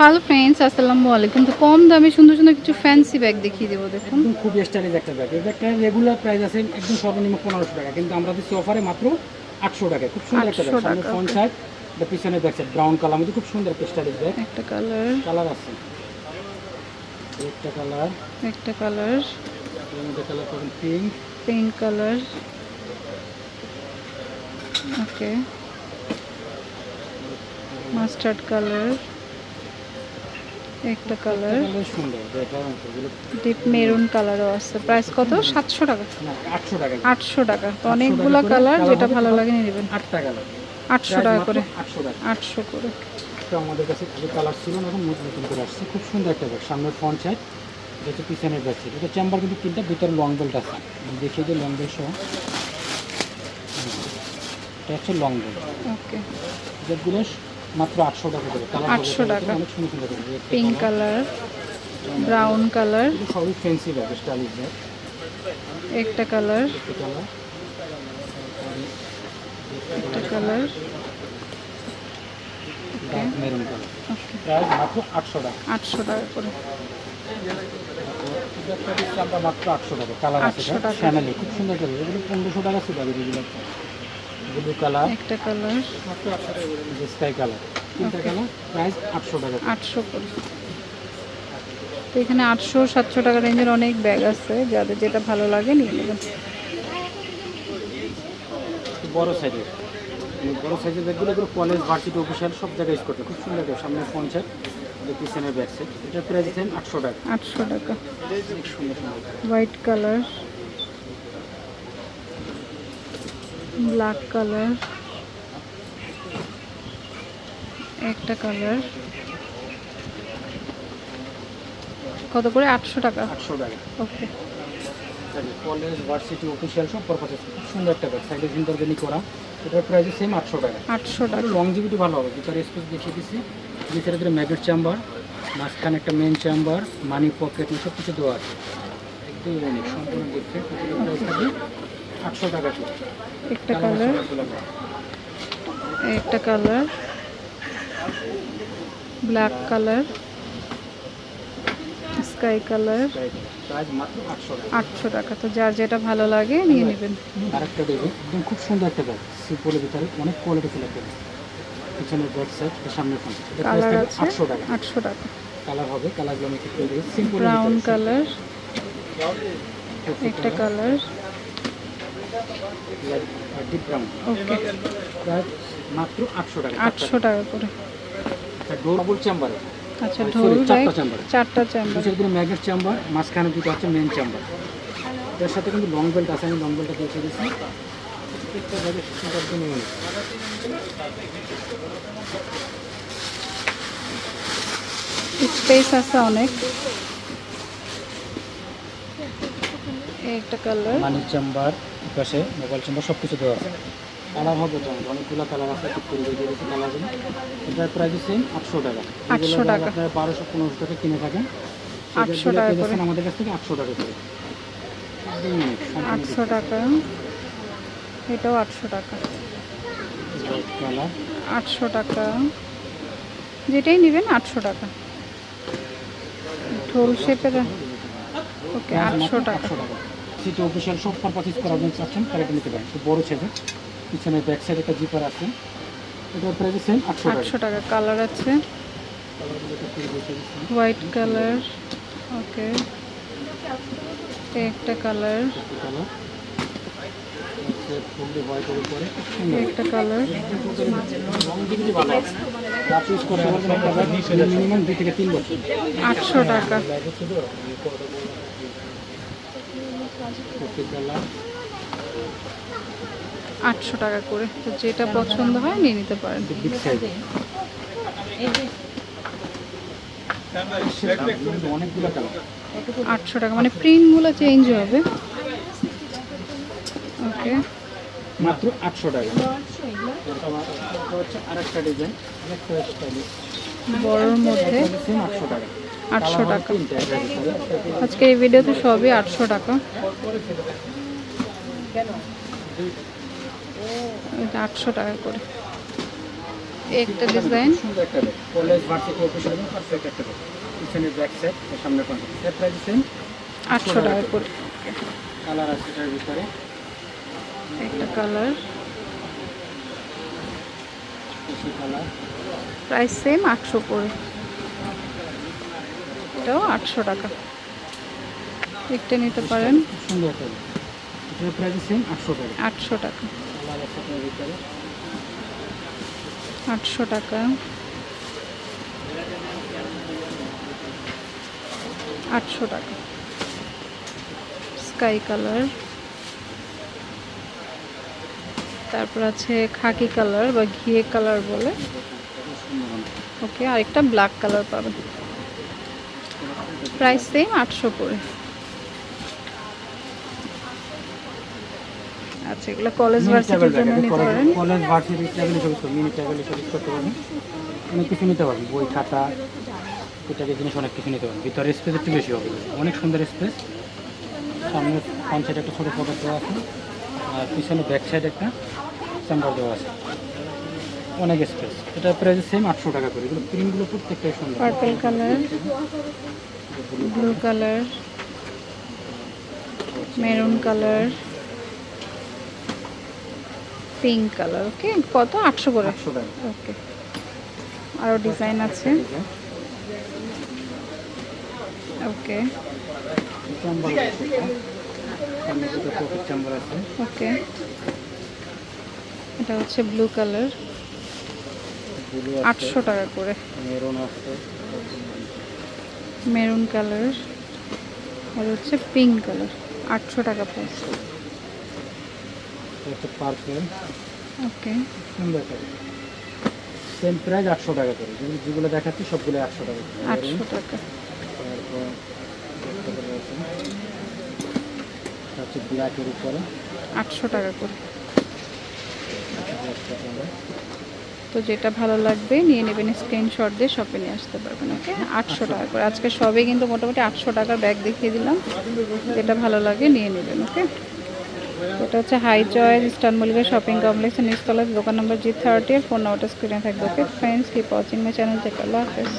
Hello friends আসসালামু আলাইকুম তো কম দামে সুন্দর সুন্দর কিছু ফ্যান্সি ব্যাগ দেখিয়ে দেবো দেখুন। খুব স্টাইলিশ একটা ব্যাগ এই ব্যাগটার রেগুলার প্রাইস আছে একদম সর্বনিম্ন পনেরোশো টাকা কিন্তু আমরা দিচ্ছি অফারে মাত্র আটশো টাকা। খুব সুন্দর একটা 800 ব্যাগ সামনে ফ্রন্ট সাইড এটা পিছনে ব্যাক সাইড ব্রাউন কালার মধ্যে খুব সুন্দর একটা স্টাইলিশ ব্যাগ একটা কালার কালার আছে। একটা কালার একটা কালারের মধ্যে কালার পাবেন pink pink colour okay mustard colour একটা কালার ডিপ মেরুন কালারও আছে। প্রাইস কত? সাতশো টাকা। আটশো টাকা তো অনেকগুলো কালার যেটা ভালো লাগে নিয়ে নেবেন। আটশো টাকা করে। আটশো করে। আমাদের কাছে খালি কালার ছিল এখন নতুন করে আসছে। খুব সুন্দর একটা ব্যাগ। সামনের ফ্রন্ট সাইড হচ্ছে পিছনের ব্যাগ সাইড এটা চেম্বার কিন্তু তিনটা ভিতরে লং বেল্ট আছে। দেখিয়ে দিই লং বেল্ট সহ। এটা হচ্ছে লং বেল্ট ওকে ব্যাগগুলো মাত্র আটশো টাকা করে। কালার 800 টাকা। অনেক সুন্দর সুন্দর পিঙ্ক কালার ব্রাউন কালার সবই ফ্যান্সি ব্যাগ স্টাইলিশ ব্যাগ একটা কালার একটা colour dark maroon colour price মাত্র আটশো টাকা। আটশো টাকা করে। মাত্র আটশো টাকা। কালার আছে 800। ফ্যামিলি খুব সুন্দর কালার এগুলো পনেরোশো টাকা ছিল আগে ব্লু কালার একটা কালার স্কাই কালার তিনটা কালার প্রাইস আটশো টাকা আটশো করে। তো এখানে আটশো সাতশো টাকা রেঞ্জের অনেক ব্যাগ আছে। যাদের যেটা ভালো লাগে নিয়ে নেবেন। বড় সাইজের বড় সাইজের ব্যাগগুলো এগুলো কলেজ ভার্সিটি অফিসিয়াল সব জায়গায় ইউজ করতে খুব সুন্দর সামনে সাইড পিছনের ব্যাক সাইড এটা প্রাইস দিচ্ছেন আটশো টাকা। আটশো টাকা। হোয়াইট কালার ব্ল্যাক কালার একটা কালার। কত করে? আটশো টাকা। আটশো টাকা। ওকে। কলেজ ভার্সিটি অফিসিয়াল সব পারপাস খুব সুন্দর একটা ব্যাগ সাইডে ইন্টারভেনি করা এটার প্রাইস সেম আটশো টাকা। আটশো টাকা। লংজিভিটি ভালো হবে। ভিতরে স্পেস দেখিয়ে দিচ্ছি ভিতরে ভিতরে ম্যাগনেট চেম্বার মাঝখানে একটা মেন চেম্বার মানি পকেট সব কিছু দেওয়া আছে। একদম সম্পূর্ণ দেখতে। আটশো টাকা একটা কালার। একটা colour. Black colour. Sky colour. আটশো টাকা। তো যার যেটা ভালো লাগে নিয়ে নেবেন। আরেকটা দেখবে একদম খুব সুন্দর একটা ব্যাগ সিম্পলের ভিতরে অনেক কোয়ালিটি ফুল একটা পিছনের ব্যাক সাইড এটা প্রাইস কালার আছে আটশো টাকা। আটশো টাকা। কালার হবে কালারগুলো আমি সিম্পল ব্রাউন কালার একটা কালার ডিপ ব্রাউন মাত্র আটশো টাকা। আটশো টাকা করে। একটা ডোরবল চেম্বার আচ্ছা ঢোল চারটা চেম্বার চারটা চেম্বার দুটো করে ম্যাগনেট চেম্বার মাঝখানে দুটো হচ্ছে মেন চেম্বার এর সাথে কিন্তু লং বেল্ট আছে আমি লং বেল্টটা দিয়েছি দিয়েছি প্রত্যেকটা ব্যাগের সুন্দর একদম স্পেস আছে অনেক এই একটা কালার মানি চেম্বার পাশে মোবাইল চেম্বার সব কিছু দেওয়া আছে। কালার হবে তো অনেকগুলো কালার আছে ঠিক করে দিয়ে দিয়েছি কালারগুলো এটার প্রাইস সেম আটশো টাকা। 800 টাকা। আপনারা বারোশো পনেরোশো টাকা কিনে থাকেন। 800 টাকা করে। আমাদের কাছ থেকে আটশো টাকা করে। আটশো টাকা। এটাও আটশো টাকা। কালার আটশো টাকা। যেটাই নেবেন আটশো টাকা। ঢোল শেপের ওকে আটশো আটশো টাকা। সিটি অফিসিয়াল সব পারপাস করার জন্য চাচ্ছেন তারা এটা নিতে পারেন। একটু বড় ছেলে পিছনে ব্যাক সাইড একটা জিপার আছে। এটার প্রাইস সেম আটশো টাকা। আটশো টাকা কালার আছে। হোয়াইট কালার ওকে একটা কালার একটা কালার আটশো টাকা। আটশো টাকা করে। তো যেটা পছন্দ হয় নিয়ে নিতে পারেন। আটশো টাকা। মানে প্রিন্টগুলো চেঞ্জ হবে। ওকে মাত্র আটশো টাকা। বড়োর মধ্যে। আটশো টাকা। আটশো টাকা। আজকে এই ভিডিওতে সবই আটশো টাকা। এটা আটশো টাকা করে। একটা ডিজাইন আটশো টাকা করে। কালার আছে ভিতরে একটা কালার প্রাইস সেম আটশো করে। এটাও আটশো টাকা। একটা নিতে পারেন। সুন্দর আটশো টাকা। আটশো টাকা। আটশো টাকা। Sky colour. তারপর আছে খাকি কালার বা ঘিয়ে কালার বলে। ওকে আরেকটা ব্ল্যাক কালার পাবেন। প্রাইস সেম আটশো করে। আচ্ছা এগুলো কলেজ ভার্সিটির জন্য নিতে কলেজ- পারেন। College varsity travel service mini travel service করতে পারবেন। অনেক কিছু নিতে পারবেন বই খাতা ইত্যাদি জিনিস অনেক কিছু নিতে পারবেন। ভিতরে স্পেস একটু বেশি হবে। অনেক সুন্দর স্পেস সামনে ফ্রন্ট সাইড একটা ছোটো পকেট দেওয়া আছে আর পিছনে ব্যাক সাইড একটা চেম্বার দেওয়া আছে। অনেক স্পেস এটা প্রাইস সেম আটশো টাকা করে। এগুলো প্রিন্টগুলো প্রত্যেকটাই সুন্দর। Purple colour blue colour maroon colour pink colour okay কত? আটশো করে। আটশো টাকা। ওকে আরও ডিজাইন আছে। ওকে ওকে এটা হচ্ছে ব্লু কালার আটশো টাকা করে। মেরুন আছে। মেরুন কালার আর হচ্ছে পিঙ্ক কালার। আটশো টাকা প্রাইস একটা পার্পেল। ওকে। সুন্দর একটা সেম প্রাইস আটশো টাকা করে। যেগুলো দেখাচ্ছি সবগুলো একশো টাকা আটশো টাকা। তারপর ব্ল্যাকের উপরে। আটশো টাকা করে। তো যেটা ভালো লাগবে, নিয়ে নেবেন স্ক্রিনশট দিয়ে শপে নিয়ে আসতে পারবেন ওকে আটশো টাকা করে। আজকে সবে কিন্তু মোটামুটি আটশো টাকার ব্যাগ দেখিয়ে দিলাম। যেটা ভালো লাগে নিয়ে নেবেন ওকে এটা হচ্ছে হাই জয় ইস্টার্ন মল্লিকা শপিং কমপ্লেক্স নিচতলা দোকান নম্বর জি থার্টি ফোন নাম্বারটা স্ক্রিনে থাকবে okay friends keep watching my channel থেকে আল্লাহ হাফেজ।